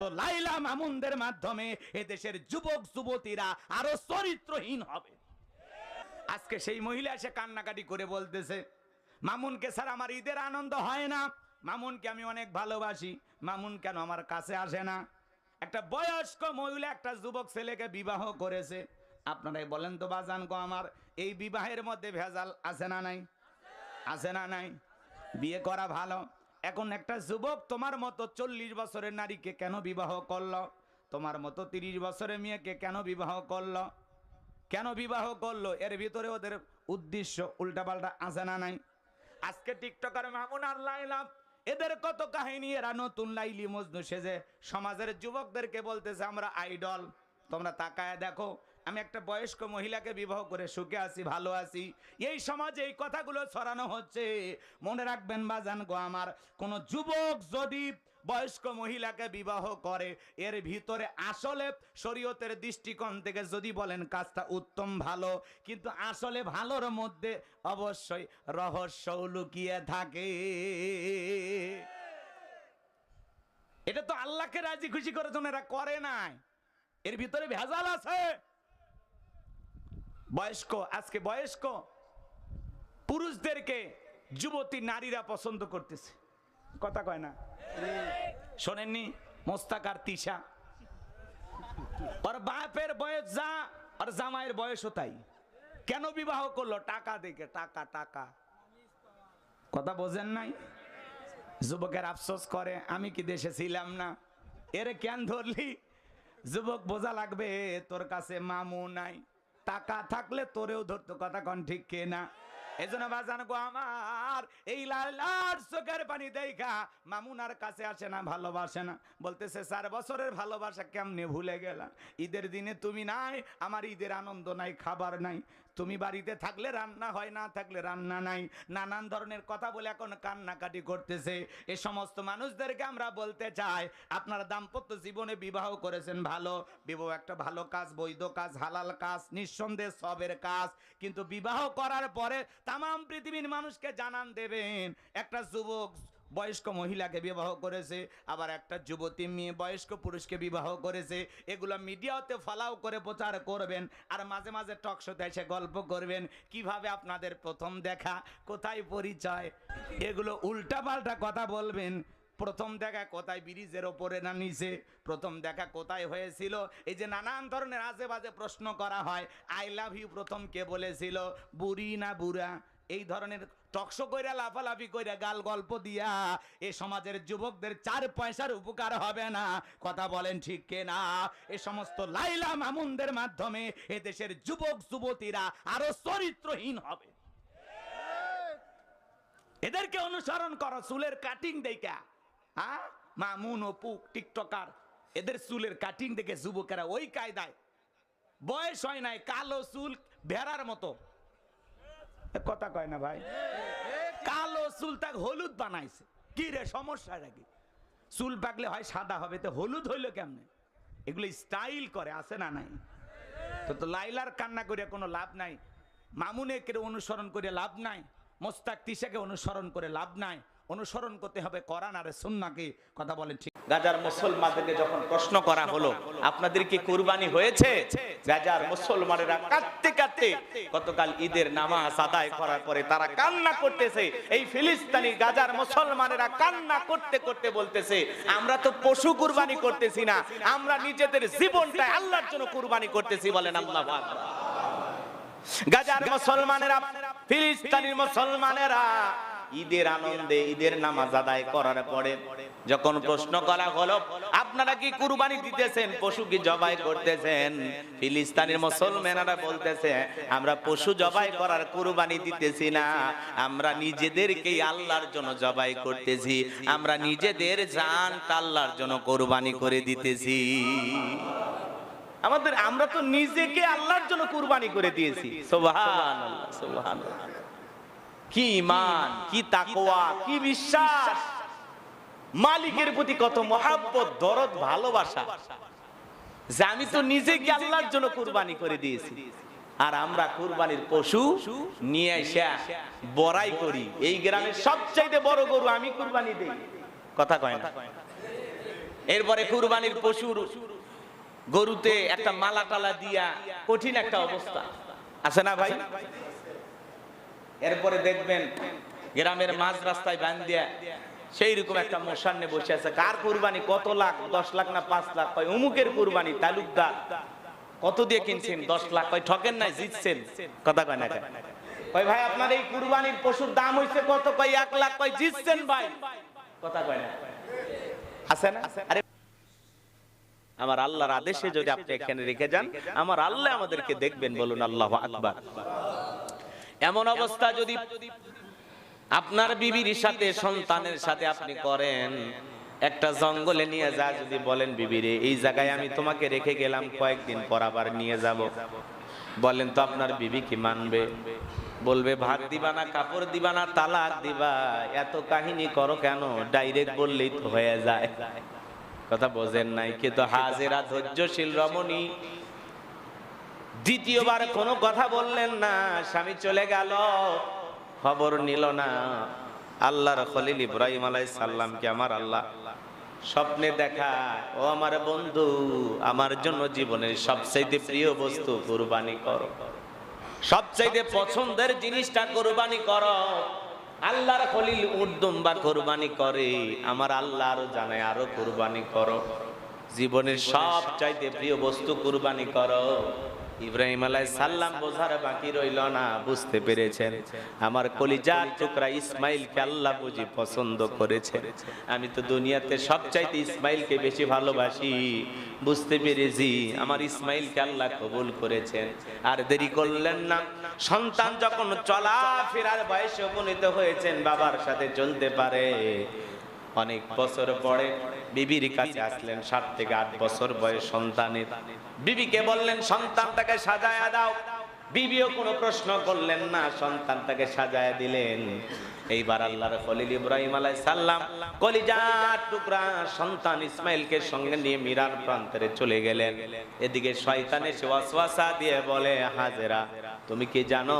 তো লাইলা মামুনদের মাধ্যমে এদেশের যুবক, যুবতীরা আরও চরিত্রহীন হবে। আজকে সেই মহিলা এসে কান্নাকাটি করে বলতেছে, মামুনকে স্যার, আমার ঈদের আনন্দ হয় না। মামুনকে আমি অনেক ভালোবাসি। মামুন কেন আমার কাছে আসে না? একটা বয়স্ক মহিলা একটা যুবক ছেলেকে বিবাহ করেছে। আপনারাই বলেন তো বাজান গো আমার, এই বিবাহের মধ্যে ভেজাল আছে না নাই? আছে না নাই? বিয়ে করা ভালো? এখন একটা যুবক তোমার মতো চল্লিশ বছরের নারীকে কেন বিবাহ করল? তোমার মতো তিরিশ বছরের মেয়েকে কেন বিবাহ করল? কেন বিবাহ করল? এর ভিতরে ওদের উদ্দেশ্য উল্টাপাল্টা আছে না নাই? আজকে টিকটকার মামুন আর লাইলা এদের কত কাহিনী? এরা নতুন লাইলি মজনু সেজে সমাজের যুবকদেরকে বলতেছে, আমরা আইডল তোমরা তাকায় দেখো আমি একটা বয়স্ক মহিলাকে বিবাহ করে সুখে আছি, ভালো আছি। এই সমাজে এই কথাগুলো ছড়ানো হচ্ছে। মনে রাখবেন বা বাজান গো আমার, কোন যুবক যদি বয়স্ক মহিলাকে বিবাহ করে, এর ভিতরে আসলে শরীয়তের দৃষ্টিকোণ থেকে যদি বলেন কাজটা উত্তম, ভালো, কিন্তু আসলে ভালোর মধ্যে অবশ্যই রহস্য লুকিয়ে থাকে। এটা তো আল্লাহকে রাজি খুশি করার জন্য এরা করে নাই। এর ভিতরে ভেজাল আছে। বয়স্ক, আজকে বয়স্ক, পুরুষদেরকে যুবতী নারীরা পছন্দ করতেছে। কথা কয় না? শোনেননি? মোস্তাকার তিশা। ওর বাপের বয়স যা, আর জামাইয়ের বয়সও তাই। কেন বিবাহ করল? টাকা দেখে, টাকা টাকা। কথা বোঝেন নাই? যুবকের আফসোস করে, আমি কি দেশে ছিলাম না? এর কেন ধরলি? যুবক, বোঝা লাগবে, তোর কাছে মামু নাই। টাকা থাকলে তোরেও ধরতো, কথা কন ঠিক কে না এজন্য বাজান গো আমার, এই লাল লাল চোখের পানি দেখা মামুনার কাছে আসে না, ভালোবাসে না। বলতেছে চার বছরের ভালোবাসা কেমনে ভুলে গেলাম? ঈদের দিনে তুমি নাই, আমার ঈদের আনন্দ নাই, খাবার নাই। তুমি বাড়িতে থাকলে রান্না হয়, না থাকলে রান্না নাই। নানান ধরনের কথা বলে এখন কান্নাকাটি করতেছে। এ সমস্ত মানুষদেরকে আমরা বলতে চাই, আপনারা দাম্পত্য জীবনে বিবাহ করেছেন, ভালো। বিবাহ একটা ভালো কাজ, বৈধ কাজ, হালাল কাজ, নিঃসন্দেহ সবের কাজ। কিন্তু বিবাহ করার পরে তাম পৃথিবীর মানুষকে জানান দেবেন। একটা যুবক বয়স্ক মহিলাকে বিবাহ করেছে, আবার একটা যুবতী মেয়ে বয়স্ক পুরুষকে বিবাহ করেছে। এগুলো মিডিয়াতে ফলাও করে প্রচার করবেন আর মাঝে মাঝে টক শোতে এসে গল্প করবেন। কীভাবে আপনাদের প্রথম দেখা, কোথায় পরিচয়? এগুলো উল্টাপাল্টা কথা বলবেন। প্রথম দেখা কোথায় ব্রিজের ওপরে না নিচে? প্রথম দেখা কোথায় হয়েছিল? এই যে নানান ধরনের আজে বাজে প্রশ্ন করা হয়। আই লাভ ইউ প্রথম কে বলেছিল? বুড়ি না বুড়া? এই ধরনের টকশো কইরা লাফালাফি কইরা গাল গল্প দিয়া এ সমাজের যুবকদের চার পয়সার উপকার হবে না। কথা বলেন ঠিক কে না এ সমস্ত লাইলা মামুনদের মাধ্যমে এ দেশের যুবক, যুবতীরা আরও চরিত্রহীন হবে। এদেরকে অনুসরণ করো, চুলের কাটিং দেখা। হ্যাঁ মামুন অপু টিকটকার, এদের চুলের কাটিং দেখে যুবকেরা ওই কায়দায়। বয়স হয় নাই, কালো চুল ভেড়ার মতো। কথা কয় না ভাই? কালো চুল তাক হলুদ বানাইছে। কি রে, সমস্যা কি? চুল পাকলে হয় সাদা হবে, তো হলুদ হইল কেমনে? এগুলো স্টাইল করে, আছে না নাই? তো তো লাইলার কান্না করিয়া কোনো লাভ নাই মামুনে মামুনেকে অনুসরণ করে লাভ নাই, মোস্তাক তিসাকে অনুসরণ করে লাভ নাই অনুসরণ করতে হবে করান আর সুন্নাকে কথা বলেন ঠিক। গাজার মুসলমানদেরকে যখন প্রশ্ন করা হলো, আপনাদের কি কুরবানি হয়েছে? গাজার মুসলমানেরা কাঁদতে কাঁদতে গতকাল ঈদের নামাজ আদায় করার পরে তারা কান্না করতেছে। এই ফিলিস্তিনি গাজার মুসলমানেরা কান্না করতে করতে বলতেছে, আমরা তো পশু কুরবানি করতেছি না, আমরা নিজেদের জীবনটা আল্লাহর জন্য কুরবানি করতেছি, বলেন আল্লাহ। গাজার মুসলমানেরা, ফিলিস্তিনের মুসলমানেরা ঈদের আনন্দে ঈদের নামাজ আদায় করার পরে যখন প্রশ্ন করা হলো আপনারা কি কুরবানি দিতেছেন? পশু কি জবাই করতেছেন? ফিলিস্তিনের মুসলমানেরা বলতেছে আমরা পশু জবাই করার কুরবানি দিতেছি না। আমরা নিজেদেরকেই আল্লাহর জন্য জবাই করতেছি। আমরা নিজেদের জান আল্লাহর জন্য কুরবানি করে দিতেছি। আমাদের আমরা তো নিজেকে আল্লাহর জন্য কুরবানি করে দিয়েছি। সুবহানাল্লাহ সুবহানাল্লাহ। কি ইমান কি তাকওয়া কি বিশ্বাস? মালিকের প্রতি কত মহাব্বত দরদ ভালোবাসা? যে আমি তো নিজেকে আল্লাহর জন্য কুরবানি করে দিয়েছি। আর আমরা কুরবানির পশু নিয়ে এসে বড়াই করি। এই গ্রামের সবচাইতে বড় গরু আমি কুরবানি দেই। কথা কয় না? এরপরে কুরবানির পশুর গরুতে একটা মালা টালা দিয়া কঠিন একটা অবস্থা। আছে না ভাই? এরপরে দেখবেন গ্রামের মাঝ রাস্তায় বান দিয়া সেই রকম একটা মোসান্নে বসে আছে। কার কুরবানি? কত লাখ? দশ লাখ না পাঁচ লাখ? কয় অমুকের কুরবানি, তালুকদার। কত দিয়ে কিনছেন? দশ লাখ? কয়, ঠকেন নাই, জিতছেন। কথা কয় না কয়, ভাই, আপনার এই কুরবানির পশুর দাম হইছে কত? কয়, এক লাখ। কয়, জিতছেন ভাই। কথা কয় না? আছে না? আরে আমার আল্লাহর আদেশে যদি আপনি এখানে রেখে যান, আমার আল্লাহ আমাদেরকে দেখবেন, বলুন, আল্লাহ আকবার। এমন অবস্থা যদি আপনার বিবির সাথে, সন্তানের সাথে আপনি করেন, একটা জঙ্গলে নিয়ে যা যদি বলেন, বিবিরে, এই জায়গায় আমি তোমাকে রেখে গেলাম, কয়েকদিন পর আবার নিয়ে যাব। বলেন, তো আপনার বিবি কি মানবে? বলবে, ভাত দিবা না, কাপড় দিবা না, তালাক দিবা। এত কাহিনী করো কেন? ডাইরেক্ট বললেই তো হয়ে যায়। কথা বোঝেন নাই, কিন্তু হাজেরা ধৈর্যশীল রমণী। দ্বিতীয়বার কোনো কথা বললেন না, স্বামী চলে গেল, খবর নিল না। আল্লাহর খলিল ইব্রাহিম আলাই সাল্লামকে আমার আল্লাহ স্বপ্নে দেখা ও আমার বন্ধু, আমার জন্য জীবনের সবচাইতে প্রিয় বস্তু কুরবানি করো। সবচাইতে পছন্দের জিনিসটা কোরবানি করো। আল্লাহর খলিল উদ্দম বা কোরবানি করে, আমার আল্লাহ আরও জানে, আরও কোরবানি করো। জীবনের সব চাইতে প্রিয় বস্তু কুরবানি করো। ইব্রাহিম আলাই সাল্লাম বোঝার বাকি রইল না, বুঝতে পেরেছেন? আমার কলিজার টুকরা ইসমাইলকে আল্লাহ বুঝি পছন্দ করেছে। আমি তো দুনিয়াতে সব চাইতে ইসমাইলকে বেশি ভালোবাসি। বুঝতে পেরেছি, আমার ইসমাইলকে আল্লাহ কবুল করেছেন। আর দেরি করলেন না, সন্তান যখন চলা ফেরার বয়সে উপনীত হয়েছেন, বাবার সাথে চলতে পারে। অনেক বছর পরে বিবির কাছে আসলেন, সাত থেকে আট বছর বয়স সন্তানের। বিবিকে বললেন, সন্তানটাকে সাজায়া দাও। বিবিও কোনো প্রশ্ন করলেন না, সন্তানটাকে সাজায়া দিলেন। এইবার আল্লাহর খলিল ইব্রাহিম আলাই সাল্লাম কলিজার টুকরা সন্তান ইসমাইলকে সঙ্গে নিয়ে মিরার প্রান্তরে চলে গেলেন। এদিকে শয়তান ওয়াসওয়াসা দিয়ে বলে, হাজেরা, তুমি কি জানো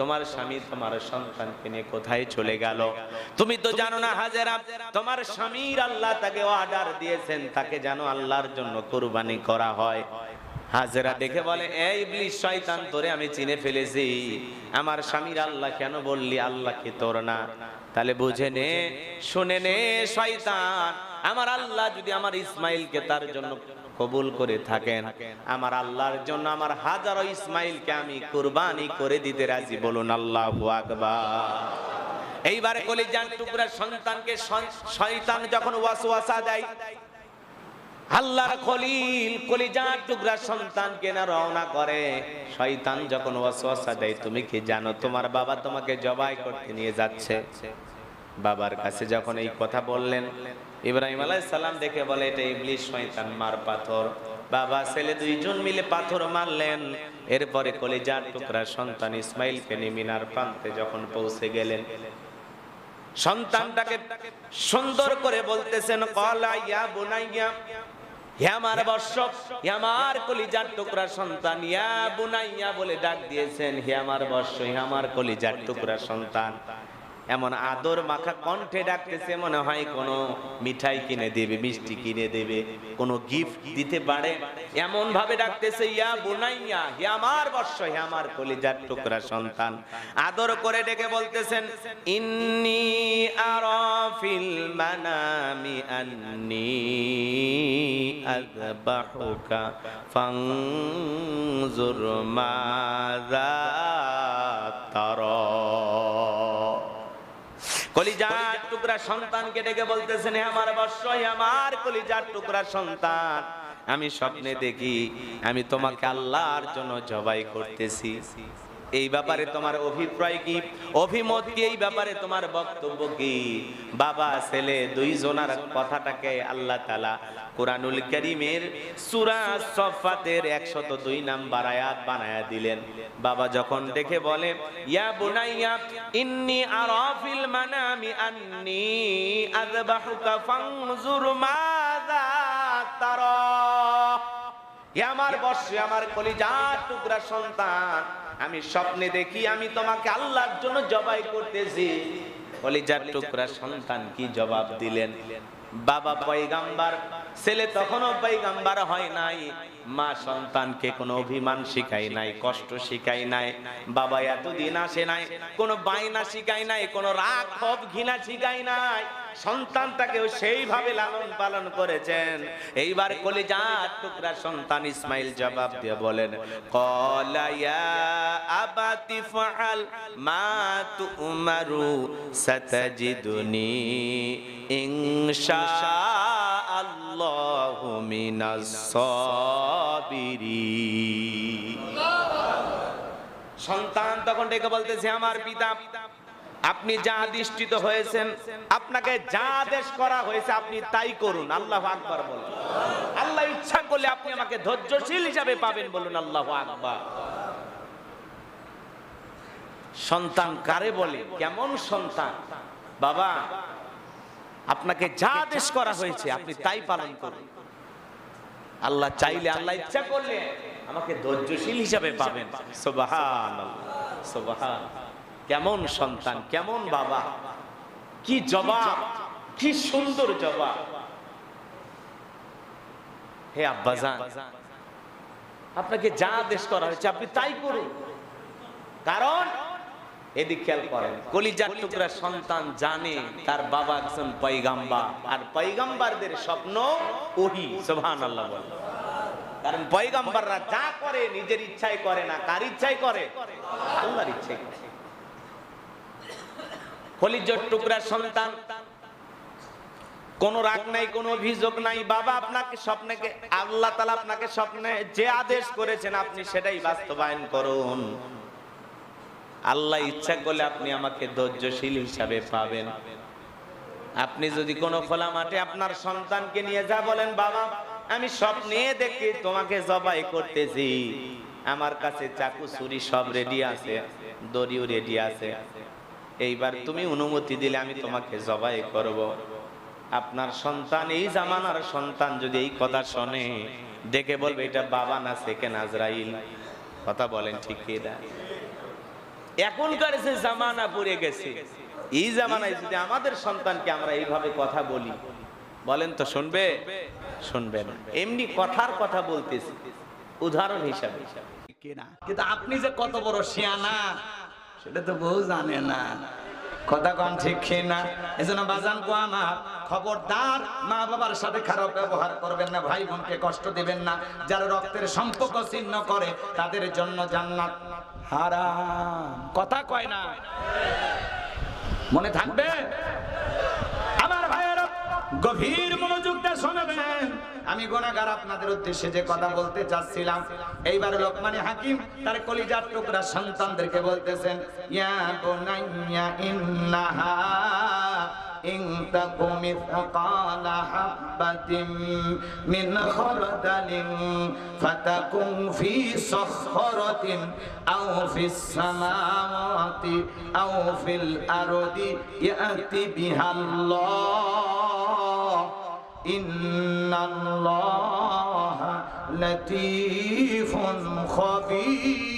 তোমার স্বামী তোমার সন্তানকে নিয়ে কোথায় চলে গেল? তুমি তো জানো না হাজেরা, তোমার স্বামীর আল্লাহ তাকে অর্ডার দিয়েছেন, তাকে জানো আল্লাহর জন্য কুরবানি করা হয়। হাজেরা দেখে বলে এই ইবলিস, শয়তান, তোরে আমি চিনে ফেলেছি। আমার স্বামীর আল্লাহ কেন বললি, আল্লাহ কি তোর না? তাহলে বুঝে নে, শুনে নে, শয়তান, আমার আল্লাহ যদি আমার ইসমাইলকে তার জন্য কবুল করে থাকেন, আমার আল্লাহর জন্য আমার হাজারো ইসমাইলকে আমি কুরবানি করে দিতে রাজি। বলুন, আল্লাহ আকবার। এইবারে কলিজান টুকরা সন্তানকে সন- শয়তান যখন ওয়াসওয়াসা দেয় আল্লাহর খলিল কলিজার টুকরা সন্তানকে না রওনা করে। শয়তান যখন ওয়াসওয়াসা দেয়, তুমি কি জানো তোমার বাবা তোমাকে জবাই করতে নিয়ে যাচ্ছে? বাবার কাছে যখন এই কথা বললেন, ইব্রাহিম আলাইহিস সালাম দেখে বলে, এটা ইবলিস শয়তান, মার পাথর। বাবা, ছেলে দুইজন মিলে পাথর মারলেন। এরপরে কলিজার টুকরা সন্তান ইসমাইলকে নিয়ে মিনার প্রান্তে যখন পৌঁছে গেলেন, সন্তানটাকে সুন্দর করে বলতেছেন, কলা ইয়া বুনাইয়া হে আমার বর্ষ হে আমার কলিজার টুকরা সন্তান, ইয়া বুনাইয়া বলে ডাক দিয়েছেন, হে আমার বর্ষ, হে আমার কলিজার টুকরা সন্তান। এমন আদর মাখা কণ্ঠে ডাকতেছে, মনে হয় কোনো মিঠাই কিনে দেবে, মিষ্টি কিনে দেবে, কোনো গিফট দিতে পারে। এমন ভাবে ডাকতেছে, ইয়া বুনাইয়া, হে আমার বর্ষ, হে আমার কলিজার টুকরা সন্তান। আদর করে ডেকে বলতেছেন, ইন্নি আরাফিল মানামি আন্নি আযবাহুকা ফানজুর মাযা তারা। কলিজার টুকরা সন্তানকে ডেকে বলতেছেন আমার বর্ষ আমার কলিজার টুকরা সন্তান আমি স্বপ্নে দেখি আমি তোমাকে আল্লাহর জন্য জবাই করতেছি। এই ব্যাপারে তোমার অভিপ্রায় কি? অভিমত কি? এই ব্যাপারে তোমার বক্তব্য কি? বাবা, ছেলে, দুইজনার কথাটাকে আল্লাহ তালা কোরআনুল করিমের সুরা সফাতের 102 নাম্বার আয়াত বানায়া দিলেন। বাবা যখন দেখে বলে, ইয়া বুনাইয়া, ইন্নি আরাফিল মানামি আন্নি আযবাহুকা ফানজুর মাযা তারা। আমার বর্ষে, আমার কলিজার টুকরা সন্তান আমি স্বপ্নে দেখি, আমি তোমাকে আল্লাহর জন্য জবাই করতেছি। কলিজার টুকরা সন্তান কি জবাব দিলেন? বাবা পয়গাম্বার, ছেলে তখনও পৈগাম্বার হয় নাই। মা সন্তানকে কোনো অভিমান শিখাই নাই, কষ্ট শিখাই নাই। বাবা এতদিন আসে নাই, কোনো বাইনা শিখাই নাই, কোনো রাগ, ক্ষোভ, ঘৃণা শিখাই নাই। সন্তানটাকেও সেইভাবে লালন পালন করেছেন। এইবার কলিজার টুকরা সন্তান ইসমাইল জবাব দিয়ে বলেন কলা আবাতি ফাআল মা তুমারু সাতাজিদুনি ইনশা আল্লাহু মিনাস সাবিরিন। সন্তান তখন ডেকে বলতেছে আমার পিতা আপনি যা আদিষ্টিত হয়েছেন আপনাকে যা আদেশ করা হয়েছে আপনি তাই করুন। আল্লাহ আকবার বলুন। আল্লাহ ইচ্ছা করলে আপনি আমাকে ধৈর্যশীল হিসাবে পাবেন বলুন। আল্লাহ আকবার। সন্তান কারে বলে? কেমন সন্তান? বাবা আপনাকে যা আদেশ করা হয়েছে আপনি তাই পালন করুন। আল্লাহ চাইলে আল্লাহ ইচ্ছা করলে আমাকে ধৈর্যশীল হিসাবে পাবেন। সুবহান সুবহান কেমন সন্তান, কেমন বাবা? কি জবাব, কি সুন্দর জবাব। হে আব্বাজান আপনাকে যা আদেশ করা হয়েছে, আপনি তাই করুন। কারণ, এদিক খেয়াল করেন, কলিজার টুকরা সন্তান জানে তার বাবা একজন পৈগাম্বার আর পৈগাম্বারদের স্বপ্ন ওহি সুবহান আল্লাহ বলে। কারণ পয়গাম্বাররা যা করে, নিজের ইচ্ছায় করে না, কার ইচ্ছায় করে? আল্লাহর ইচ্ছায় করে। কলিজার টুকরা সন্তান। কোন রাগ নাই, কোন অভিযোগ নাই। বাবা আপনাকে স্বপ্নকে, আল্লাহ আপনাকে স্বপ্নে যে আদেশ করেছেন, আপনি সেটাই বাস্তবায়ন করুন। আল্লাহ ইচ্ছা করলে আপনি আমাকে ধৈর্যশীল হিসাবে পাবেন। আপনি যদি কোনো খোলা মাঠে আপনার সন্তানকে নিয়ে যা বলেন, বাবা, আমি স্বপ্নে দেখি তোমাকে জবাই করতেছি। আমার কাছে চাকু, ছুরি সব রেডি আছে, দড়িও রেডি আছে। এইবার তুমি অনুমতি দিলে আমি তোমাকে জবাই করব। আপনার সন্তান, এই জামানার সন্তান যদি এই কথা শোনে ডেকে বলবে এটা বাবা না সেকেন্ড আজরাইল? কথা বলেন ঠিক এখনকার যে জামানা পড়ে গেছে, এই জামানায় যদি আমাদের সন্তানকে আমরা এইভাবে কথা বলি, বলেন তো শুনবে? শুনবে না। এমনি কথার কথা বলতেছি, উদাহরণ হিসাবে। কিন্তু আপনি যে কত বড় শিয়ানা সেটা তো বউ জানে না। কথা কম ঠিক না এজন্য বাজান কো আমার, খবরদার মা বাবার সাথে খারাপ ব্যবহার করবেন না ভাই বোনকে কষ্ট দিবেন না। যারা রক্তের সম্পর্ক ছিন্ন করে, তাদের জন্য জান্নাত হারাম। কথা কয় না। মনে থাকবে? গভীর মনোযোগটা শোনাবেন। আমি গোনাগার আপনাদের উদ্দেশ্যে যে কথা বলতে চাচ্ছিলাম, এইবার লোকমানি হাকিম তার কলিজার টুকরা সন্তানদেরকে বলতেছেন, ইয়া বুনাইয়া ইন্নাহা إن تك مثقال حبة من خردل فتكن في صخرة أو في السماوات أو في الأرض يأتي بها الله. إن الله لطيف خبير.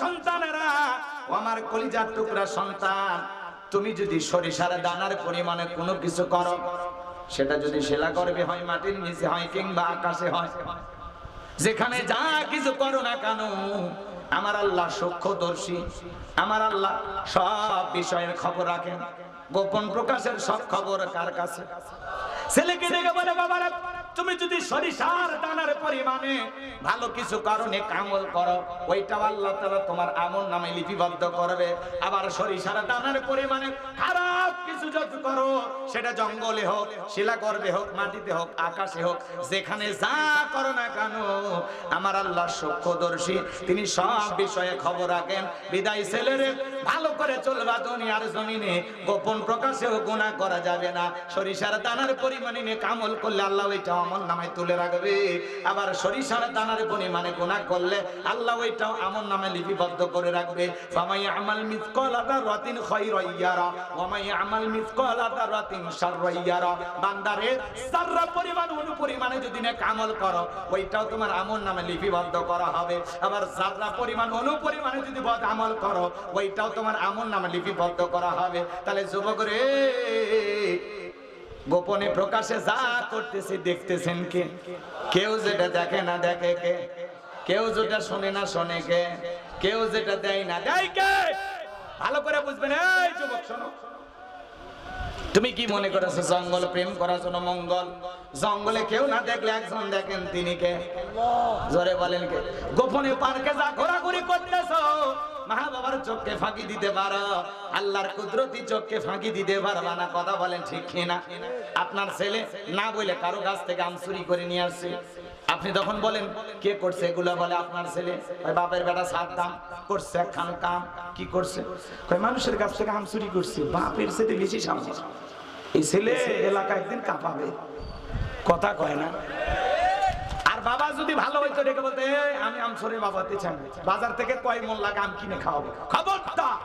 সন্তানেরা, ও আমার কলিজার টুকরা সন্তান, তুমি যদি সরিষার দানার পরিমাণে কোনো কিছু করো, সেটা যদি শিলা করবে হয়, মাটির নিচে হয়, কিংবা আকাশে হয়, যেখানে যা কিছু করো না কেন, আমার আল্লাহ সূক্ষ্মদর্শী, আমার আল্লাহ সব বিষয়ের খবর রাখেন, গোপন প্রকাশের সব খবর কার কাছে? ছেলেকে দেখে বলে, বাবারা তুমি যদি সরিষার দানার পরিমাণে ভালো কিছু কারণে কামল করো ওইটা আল্লাহ তাআলা তোমার আমল নামে লিপিবদ্ধ করবে। আবার সরিষার দানার পরিমাণে খারাপ কিছু যদি করো, সেটা জঙ্গলে হোক শিলা গর্ভে হোক, মাটিতে হোক, আকাশে হোক, যেখানে যা করো না কেন, আমার আল্লাহ সূক্ষ্মদর্শী তিনি সব বিষয়ে খবর রাখেন। বিদায় ছেলেরে, ভালো করে চলবা দুনিয়ার জমিনে, গোপন প্রকাশেও গুণা করা যাবে না। সরিষার দানার পরিমাণে কামল করলে আল্লাহ ওইটা আমল নামে তুলে রাখবে। আবার সরিষার দানার পরিমাণে গুনাহ করলে আল্লাহ ওইটাও আমল নামে লিপিবদ্ধ করে রাখবে। ফামাই আমাল মিসকাল আদারাতিন খায়রা ইয়ারা ওয়া মাই আমাল মিসকাল ইয়ারা। বান্দারে পরিমাণ অনু পরিমাণে যদি আমল করো, ওইটাও তোমার আমল নামে লিপিবদ্ধ করা হবে। আবার যাররা পরিমাণ অনু পরিমাণে যদি বদ আমল করো, ওইটাও তোমার আমল নামে লিপিবদ্ধ করা হবে। তাহলে যুবক রে গোপনে প্রকাশে যা করতেছি, দেখতেছেন কে? কেউ যেটা দেখে না দেখে কে? কেউ যেটা শোনে না শোনে কে? কেউ যেটা দেয় না দেয় কে? ভালো করে বুঝবেন, এই যুবক, শোনো। তুমি কি মনে করেছ জঙ্গল প্রেম করার জন্য মঙ্গল? জঙ্গলে কেউ না দেখলে একজন দেখেন তিনি কে? জোরে বলেন কে? গোপনে পার্কে যা ঘোরাঘুরি করতেছো মা বাবার চোখকে ফাঁকি দিতে পারো। আল্লাহর কুদরতি চোখকে ফাঁকি দিতে পারবা না, কথা বলেন ঠিক কিনা? আপনার ছেলে না বলে কারও কাছ থেকে আম চুরি করে নিয়ে আসছে। আপনি তখন বলেন, কে করছে এগুলো? বলে আপনার ছেলে বাপের বেটা সাত দাম করছে, একখান কাম। কি করছে? মানুষের কাছ থেকে আম চুরি করছে, বাপের সাথে বেশি সাহস। এই ছেলে এলাকা একদিন কাঁপাবে। কথা কয় না। বাবা যদি ভালো হইতো রেখে বলতে আমি আম সরে বাবাতে চাই না। বাজার থেকে কয় মন লাগে আম কিনে খাওয়াবো। খবরদার!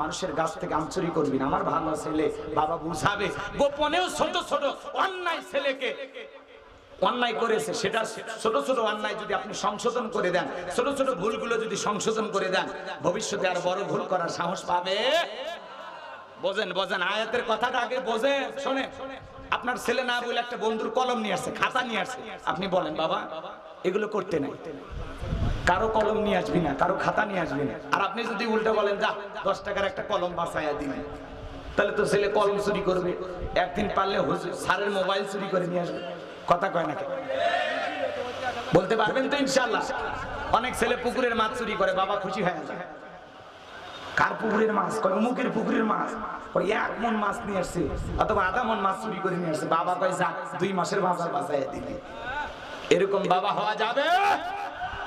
মানুষের গাছ থেকে আম চুরি করবি না। আমার ভালো ছেলে বাবা বুঝাবে। গোপনেও ছোট ছোট অন্যায় ছেলেকে অন্যায় করেছে। সেটা ছোট ছোট অন্যায় যদি আপনি সংশোধন করে দেন, ছোট ছোট ভুলগুলো যদি সংশোধন করে দেন, ভবিষ্যতে আর বড় ভুল করার সাহস পাবে? বোঝেন বোঝেন, আয়াতের কথাটা আগে বোঝেন শোনে আপনার ছেলে না বলে একটা বন্ধুর কলম নিয়ে আসছে, খাতা নিয়ে আসছে। আপনি বলেন, বাবা, এগুলো করতে নাই। কারও কলম নিয়ে আসবি না, কারও খাতা নিয়ে আসবি না। আর আপনি যদি উল্টো বলেন, যা, দশ টাকার একটা কলম বাসায়া দিবেন তাহলে তো ছেলে কলম চুরি করবে। একদিন পারলে স্যারের মোবাইল চুরি করে নিয়ে আসবে। কথা কয় না বলতে পারবেন তো ইনশাল্লাহ অনেক ছেলে পুকুরের মাছ চুরি করে, বাবা খুশি হয়ে যায়। কার পুকুরের মাছ? কয় অমুকের পুকুরের মাছ। এক মন মাছ নিয়ে আসছে, অথবা আধা মন মাছ চুরি করে নিয়ে আসছে। বাবা কয়, যা, দুই মাসের বাজার বাঁচাই দিবি। এরকম বাবা হওয়া যাবে?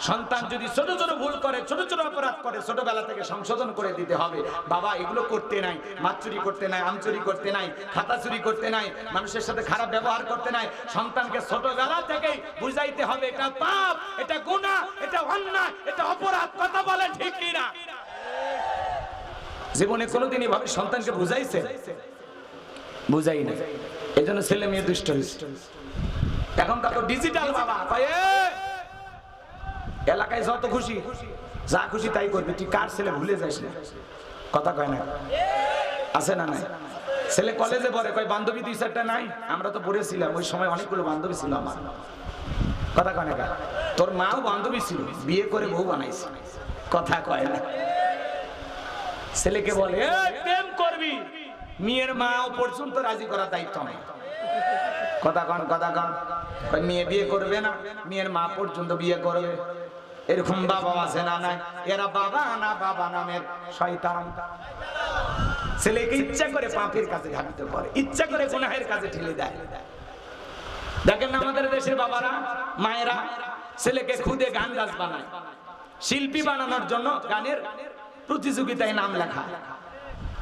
সন্তান যদি ছোট ছোট ভুল করে, ছোট ছোট অপরাধ করে, ছোটবেলা থেকে সংশোধন করে দিতে হবে। বাবা, এগুলো করতে নাই। মাছ চুরি করতে নাই, আম চুরি করতে নাই, খাতা চুরি করতে নাই, মানুষের সাথে খারাপ ব্যবহার করতে নাই। সন্তানকে ছোটবেলা থেকেই বুঝাইতে হবে, এটা পাপ, এটা গুনাহ, এটা অন্যায়, এটা অপরাধ। কথা বলে ঠিক কিনা? জীবনে কোনোদিনই ভাবে সন্তানকে বুঝাইছে? বুঝাই না এই জন্য ছেলে মেয়ে দুষ্ট এখন কত ডিজিটাল বাবা এলাকায় যত খুশি, যা খুশি তাই করবি। তুই কার ছেলে ভুলে যাস না? কথা কয় না? আছে না নাই? ছেলে কলেজে পড়ে, কয়, বান্ধবী দুই চারটা নাই? আমরা তো পড়েছিলাম, ওই সময় অনেকগুলো বান্ধবী ছিল আমার। কথা কয় না তোর মাও বান্ধবী ছিল, বিয়ে করে বউ বানাইছে। কথা কয় না? ছেলেকে বলে "এই, প্রেম করবি? মেয়ের মাও পর্যন্ত রাজি করার দায়িত্ব নেই। কথা কন কথা কন। মেয়ে বিয়ে করবে না মেয়ের মা পর্যন্ত বিয়ে করবে। এরকম বাবা আছে না নাই? এরা বাবা না বাবা নামের শয়তান। ছেলেকে ইচ্ছা করে পাপের কাছে ঘাবিত করে ইচ্ছা করে গুনাহের কাছে ঠেলে দেয়। দেখেন আমাদের দেশের বাবারা মায়েরা ছেলেকে খুদে গান গাছ বানায় শিল্পী বানানোর জন্য গানের প্রতিযোগিতায় নাম লেখা।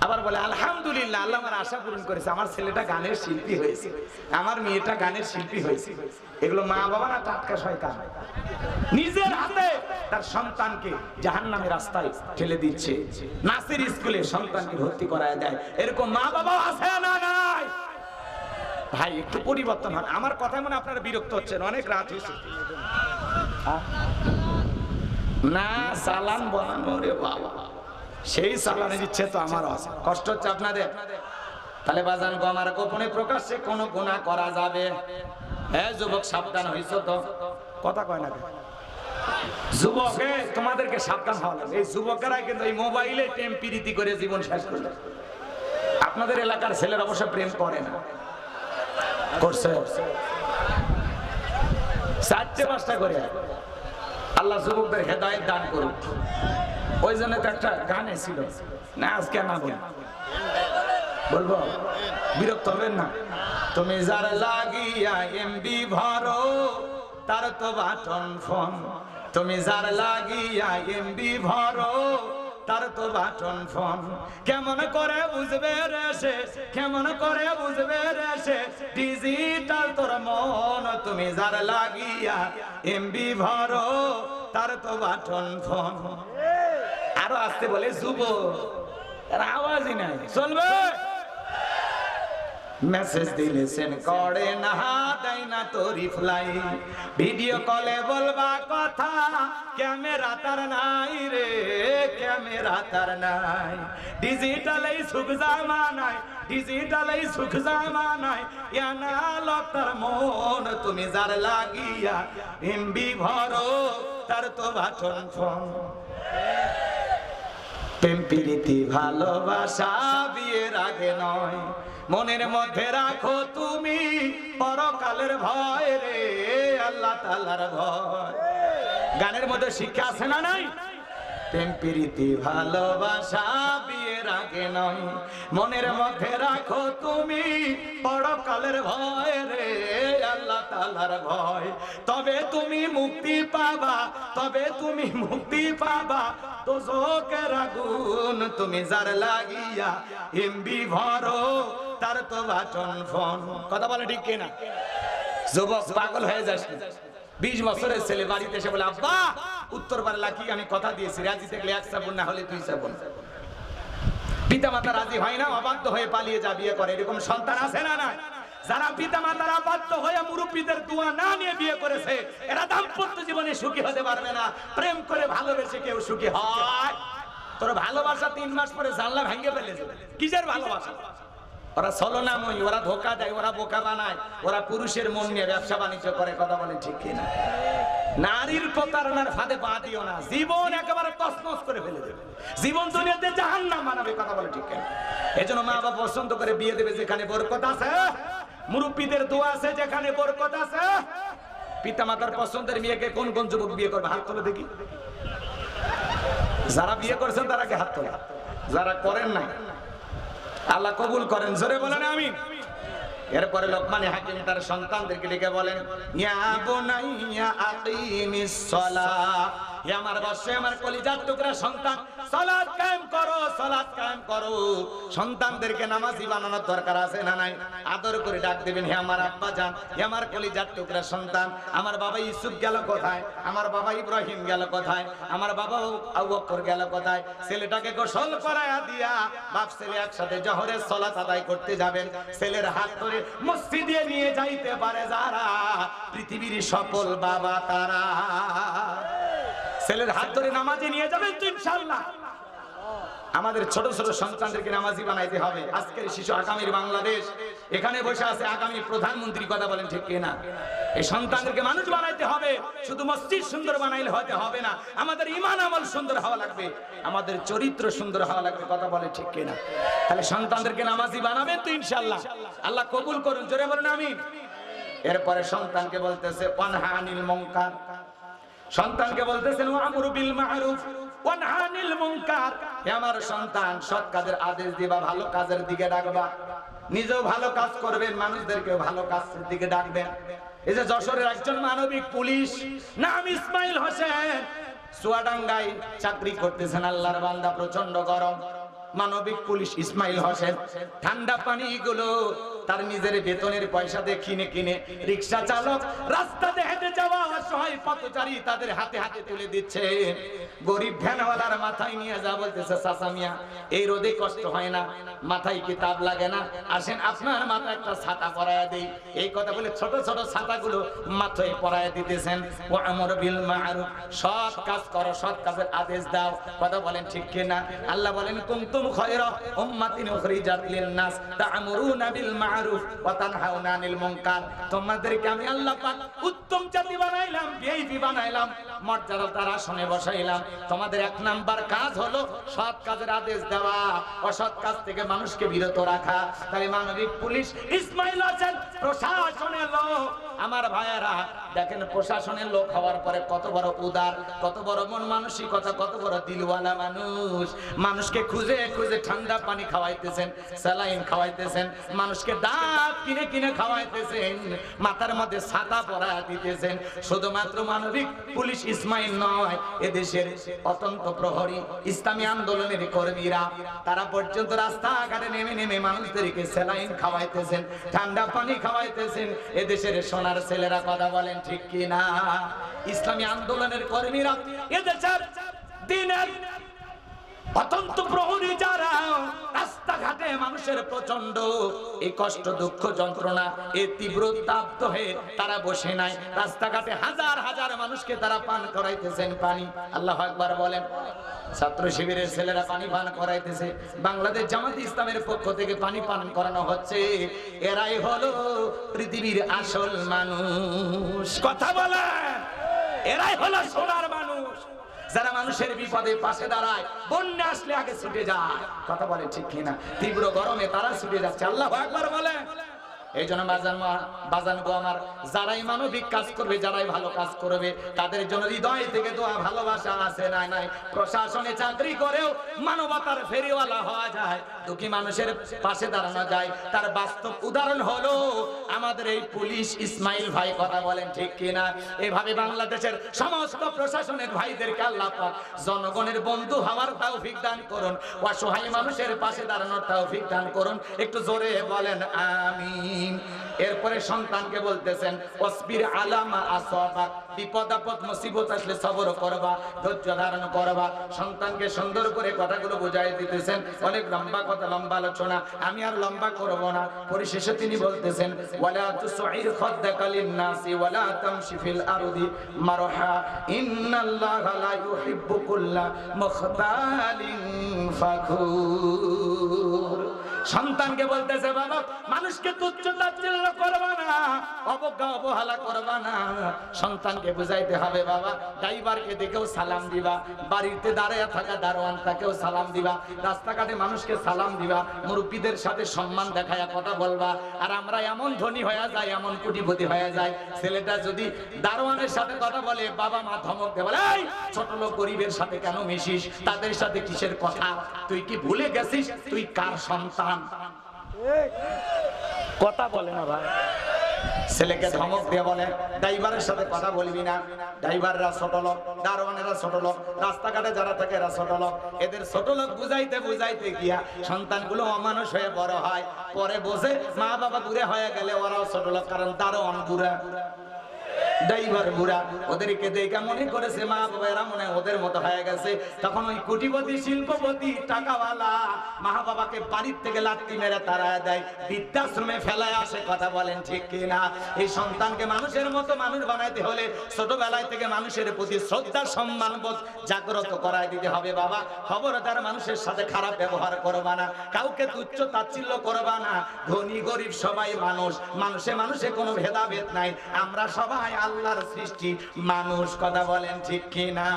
আবার বলে, আলহামদুলিল্লাহ, আল্লাহ আমার আশা পূরণ করেছে। আমার ছেলেটা গানের শিল্পী হয়েছে। আমার মেয়েটা গানের শিল্পী হয়েছে। এগুলো মা বাবা না টাটকা শয়তান। নিজের হাতে তার সন্তানকে জাহান্নামের রাস্তায় ঠেলে দিচ্ছে। নাসির স্কুলে সন্তানকে ভর্তি করায় দেয়। এরকম মা বাবা আছে না নাই? ভাই, একটু পরিবর্তন হয় আমার কথা মনে আপনারা বিরক্ত হচ্ছেন। অনেক রাত হয়েছে? না সালান বানানো রে বাবা। সেই সালানের ইচ্ছে তো আমারও আছে। কষ্ট হচ্ছে আপনাদের? তাহলে বাজান গো আমার গোপনে প্রকাশ্যে কোনো গুনাহ করা যাবে? হ্যাঁ যুবক সাবধান হইছো তো। কথা কয় না? যুবকে তোমাদেরকে সাবধান হওয়া লাগবে। এই যুবকেরা কিন্তু এই মোবাইলে টেম পিরিতি করে জীবন শেষ করবে। আপনাদের এলাকার ছেলের অবশ্য প্রেম করে না। করছে। চারটে পাঁচটা করে। আল্লাহ যুবকদের হেদায়ত দান করুক। ওই জন্য তো একটা গানে ছিল না, আজকে না বল। বলব, বিরক্ত হবেন না। তুমি যার লাগিয়া এমবি ভরো, তার তো বাটন ফোন। তুমি যার লাগিয়া এমবি ভরো তার তো বাটন ফোন। কেমন করে বুঝবে রে সে? কেমন করে বুঝবে রে সে? ডিজিটাল তোর মন, তুমি যার লাগিয়া এমবি ভরো, তার তো বাটন ফোন। আরও আসতে বলে যুব আওয়াজই নাই। চলবে? মেসেজ দিলেছেন, করে না, দেয় না তো রিপ্লাই ভিডিও কলে বলবা কথা, ক্যামেরা তার নাই রে, ক্যামেরা তার নাই। ডিজিটাল সুখ জামানায় ডিজিটাল এই সুখ জামা নাই ইয়ানা লতার মন তুমি যার লাগিয়া এমবি ভরো তার তো বাটন ফোন। প্রেম প্রীতি ভালোবাসা বিয়ের আগে নয় মনের মধ্যে রাখো তুমি পরকালের ভয় রে, আল্লাহ তালার ভয়। গানের মধ্যে শিক্ষা আছে না নাই? প্রীতি, ভালোবাসা বিয়ের আগে নয় মনের মধ্যে রাখো তুমি পরকালের ভয় রে, আল্লাহ তালার ভয়। তবে তুমি মুক্তি পাবা, তবে তুমি মুক্তি পাবা। তো জোকের আগুন তুমি যার লাগিয়া এমবি ভরো। কথা বলে ঠিক যুবক পাগল হয়ে যাস বিশ বছরের ছেলে বাড়িতে এসে বলে, আব্বা, উত্তর পারলা কি আমি কথা দিয়েছি? রাজি থাকলে এক সাবুন, না হলে দুই সাবুন। পিতা মাতা রাজি হয় না, অবাধ্য হয়ে পালিয়ে যা বিয়ে করে। এরকম সন্তান আছে না না যারা পিতা হয়ে দোয়া না নিয়ে বিয়ে করেছে, এরা দাম্পত্য জীবনে সুখী হতে পারবে না। প্রেম করে ভালোবেসে কেউ সুখী হয়। তোর ভালোবাসা তিন মাস পরে জানলা ভেঙে ফেলেছে। কিসের ভালোবাসা? ওরা ছলনাময়ী ওরা ধোকা দেয়, ওরা বোকা বানায়, ওরা পুরুষের মন নিয়ে ব্যবসা বাণিজ্য করে, কথা বলে ঠিক কিনা? নারীর প্রতারণার ফাঁদে পা দিও না, জীবন একেবারে তসমস করে ফেলে দেবে। জীবন দুনিয়াতে জাহান্নাম মানাবে, কথা বলে ঠিক কিনা? এজন্য মা বাবা পছন্দ করে বিয়ে দেবে, যেখানে বরকত আছে। মুরব্বীদের দোয়া আছে, যেখানে বরকত আছে। পিতা মাতার পছন্দের মেয়েকে কোন কোন যুবক বিয়ে করবে? হাত তুলে দেখি। যারা বিয়ে করেছেন, তারা হাত তোলে? যারা করেন না আল্লাহ কবুল করেন, জোরে বলেন আমি এরপরে লোকমানে হাকিম তার সন্তানদেরকে লিখে বলেন, ইয়া বুনাইয়া আকিমিস সালাহ হে আমার বর্ষে আমার কলিজার টুকরা সন্তান সালাত কায়েম করো সালাত কায়েম করো। সন্তানদেরকে নামাজি বানানোর দরকার আছে না নাই? আদর করে ডাক দিবেন, হে আমার আব্বা জান হে আমার কলিজার টুকরা সন্তান। আমার বাবা ইউসুফ গেল কোথায়? আমার বাবা ইব্রাহিম গেল কোথায়? আমার বাবা আবু বকর গেল কোথায়? ছেলেটাকে গোসল করায়া দিয়া বাপ ছেলে একসাথে জহরের সালাত আদায় করতে যাবেন। ছেলের হাত ধরে মসজিদে নিয়ে যাইতে পারে যারা, পৃথিবীর সকল বাবা তারা। ছেলের হাত ধরে নামাজে নিয়ে যাবেন তো ইনশাআল্লাহ। আমাদের ছোট ছোট সন্তানদেরকে নামাজি বানাইতে হবে। আজকের শিশু আগামীর বাংলাদেশ। এখানে বসে আছে আগামী প্রধানমন্ত্রী, কথা বলেন ঠিক কিনা? এই সন্তানদেরকে মানুষ বানাইতে হবে। শুধু মসজিদ সুন্দর বানাইলে হতে হবে না। আমাদের ইমান আমল সুন্দর হওয়া লাগবে। আমাদের চরিত্র সুন্দর হওয়া লাগবে, কথা বলে ঠিক কিনা? তাহলে সন্তানদেরকে নামাজি বানাবেন তো ইনশাআল্লাহ। আল্লাহ কবুল করুন, জোরে বলুন, আমিন। এরপরে সন্তানকে বলতেছে পানহানিল মঙ্কার সন্তানকে বলতেছেন আমার সন্তান, সৎ কাজের আদেশ দিবা, ভালো কাজের দিকে ডাকবা। নিজেও ভালো কাজ করবেন, মানুষদেরকেও ভালো কাজের দিকে ডাকবেন। এই যে যশোরের একজন মানবিক পুলিশ, নাম ইসমাইল হোসেন, চুয়াডাঙ্গায় চাকরি করতেছেন, আল্লাহর বান্দা প্রচণ্ড গরম। মানবিক পুলিশ ইসমাইল হোসেন, ঠান্ডা পানি গুলো তার নিজের বেতনের পয়সা দিয়ে কিনে কিনে রিক্সা চালক রাস্তাতে হেঁটে যাওয়া অসহায় পথচারী তাদের হাতে হাতে তুলে দিচ্ছে। গরিব ভ্যানওয়ালার মাথায় নিয়ে যা বলতেছে, চাচা মিয়া, এই রোদে কষ্ট হয় না, মাথায় লাগে না। আসেন, আপনার মাথায় একটা ছাতা পরায় দেই। এই কথা বলে ছোট ছোট ছাতাগুলো মাথায় পরায় দিতেছেন। ও আমর বিল সৎ কাজ করো, সৎ কাজের আদেশ দাও। কথা বলেন ঠিক কিনা? আল্লাহ বলেন, কুনতুম খায়রা উম্মাতিন উখরিজাত লিন-নাস, তা'মুরুনা বিল মারুফ ওয়া তানহাউনা আনিল মুনকার। তোমাদেরকে আমি আল্লাহ পাক উত্তম জাতি বানাইলাম। ভিআইপি বানাইলাম মর্যাদা তার আসনে বসাইলাম। তোমাদের এক নাম্বার কাজ হলো সৎ কাজের আদেশ দেওয়া, অসৎ কাজ থেকে মানুষকে বিরত রাখা। তাই মানবিক পুলিশ ইসমাইল হোসেন প্রশাসনের লোক আমার ভাইয়েরা, দেখেন প্রশাসনের লোক হওয়ার পরে কত বড় উদার, কত বড় মন মানসিকতা, কত বড় দিলওয়ালা মানুষ। মানুষকে খুঁজে খুঁজে ঠান্ডা পানি খাওয়াইতেছেন, স্যালাইন খাওয়াইতেছেন, মানুষকে ডাব কিনে কিনে খাওয়াইতেছেন, মাথার মধ্যে ছাতা পরা দিতেছেন। শুধুমাত্র মানবিক পুলিশ ইসমাইল নয়, এদেশের অতন্ত প্রহরী ইসলামী আন্দোলনের কর্মীরা, তারা পর্যন্ত রাস্তাঘাটে নেমে নেমে মানুষদেরকে স্যালাইন খাওয়াইতেছেন, ঠান্ডা পানি খাওয়াইতেছেন, এদেশের সোনার ছেলেরা কথা বলেন ঠিক কি না ইসলামী আন্দোলনের কর্মীরা এদেশের দিনের অতন্ত প্রহরী যারা, রাস্তাঘাটে মানুষের প্রচণ্ড এই কষ্ট, দুঃখ, যন্ত্রণা তীব্র তাপ্ত হয়ে তারা বসে নাই। রাস্তাঘাটে হাজার হাজার মানুষকে তারা পান করাইতেছেন পানি। আল্লাহ একবার বলেন, ছাত্র শিবিরের ছেলেরা পানি পান করাইতেছে। বাংলাদেশ জামাত ইসলামের পক্ষ থেকে পানি পান করানো হচ্ছে। এরাই হলো পৃথিবীর আসল মানুষ। কথা বলেন, এরাই হলো সোনার মানুষ। যারা মানুষের বিপদে পাশে দাঁড়ায়, বন্যা আসলে আগে ছুটে যায়। কথা বলে ঠিক কিনা? তীব্র গরমে তারা ছুটে যাচ্ছে। আল্লাহ একবার বলে এই জন্য বাজান মা- বাজান গো আমার, যারাই মানবিক কাজ করবে, যারাই ভালো কাজ করবে, তাদের জন্য হৃদয় থেকে দোয়া, ভালোবাসা আছে নাই নাই? প্রশাসনে চাকরি করেও মানবতার ফেরিওয়ালা হওয়া যায়, দুঃখী মানুষের পাশে দাঁড়ানো যায়। তার বাস্তব উদাহরণ হলো, আমাদের এই পুলিশ ইসমাইল ভাই কথা বলেন ঠিক কিনা? এভাবে বাংলাদেশের সমস্ত প্রশাসনের ভাইদেরকে আল্লাহ পাক জনগণের বন্ধু হওয়ার তৌফিক দান করুন, অসহায় মানুষের পাশে দাঁড়ানোর তৌফিক দান করুন। একটু জোরে বলেন আমিন এরপরে সন্তানকে বলতেছেন অসবির আলামা আসবাক বিপদ আপদ, মুসিবত আসলে সবর করবা, ধৈর্য ধারণ করবা। সন্তানকে সুন্দর করে কথাগুলো বুঝাই দিতেছেন। অনেক লম্বা কথা, লম্বা আলোচনা। আমি আর লম্বা করব না। পরিশেষে তিনি বলতেছেন, ওয়ালা তুসাইর খাদ্দাকা লিন-নাসি, ওয়ালা তামশি ফিল আরদি মারহা। ইন্নাল্লাহা লা ইউহিব্বু কুল্লা মুখতালিন ফাখুর। সন্তানকে বলতেছে বাবা মানুষকে তুচ্ছ তাচ্ছিল্য করবা না অবজ্ঞা অবহেলা করবা না। সন্তানকে বুঝাইতে হবে বাবা ড্রাইভারকে দেখেও সালাম দিবা বাড়িতে দাঁড়িয়ে থাকা দারোয়ান তাকেও সালাম দিবা রাস্তাঘাটে মানুষকে সালাম দিবা মুরব্বীদের সাথে সম্মান দেখায়া কথা বলবা আর আমরা এমন ধনী হয়ে যায় এমন কোটিপতি হয়ে যায় ছেলেটা যদি দারোয়ানের সাথে কথা বলে বাবা মা ধমক দেবে "এই, ছোট লোক গরিবের সাথে কেন মিশিস? তাদের সাথে কিসের কথা? তুই কি ভুলে গেছিস? তুই কার সন্তান? কথা বলে না ভাই। ছেলেকে ধমক দিয়ে বলে, ড্রাইভারের সাথে কথা বলবি না। ড্রাইভাররা ছোট লোক, দারোয়ানেরা ছোট লোক, রাস্তাঘাটে যারা থাকে এরা ছোট লোক। এদের ছোট লোক বুঝাইতে বুঝাইতে গিয়া সন্তানগুলো অমানুষ হয়ে বড় হয়। পরে বসে মা বাবা দূরে হয়ে গেলে ওরাও ছোট লোক, কারণ দারোয়ান বুড়া। ড্রাইভার বুড়া, ওদেরকে দেখে মনে করেছে মা বাবা এরা মনে ওদের মতো হয়ে গেছে। তখন ওই কোটিপতি, শিল্পপতি, টাকাওয়ালা মা বাবাকে বাড়ির থেকে লাত্তি মেরে তারা দেয়। বৃদ্ধাশ্রমে ফেলায় আসে, কথা বলেন ঠিক কিনা? এই সন্তানকে মানুষের মতো মানুষ বানাইতে হলে ছোটবেলায় থেকে মানুষের প্রতি শ্রদ্ধা, সম্মান, বোধ জাগ্রত করায় দিতে হবে বাবা। খবরদার মানুষের সাথে খারাপ ব্যবহার করবা না। কাউকে তুচ্ছ তাচ্ছিল্য করবা না। ধনী, গরিব সবাই মানুষ। মানুষে মানুষে কোনো ভেদাভেদ নাই। আমরা সবাই আল্লাহর সৃষ্টি। মানুষ কথা বলেন ঠিক কিনা?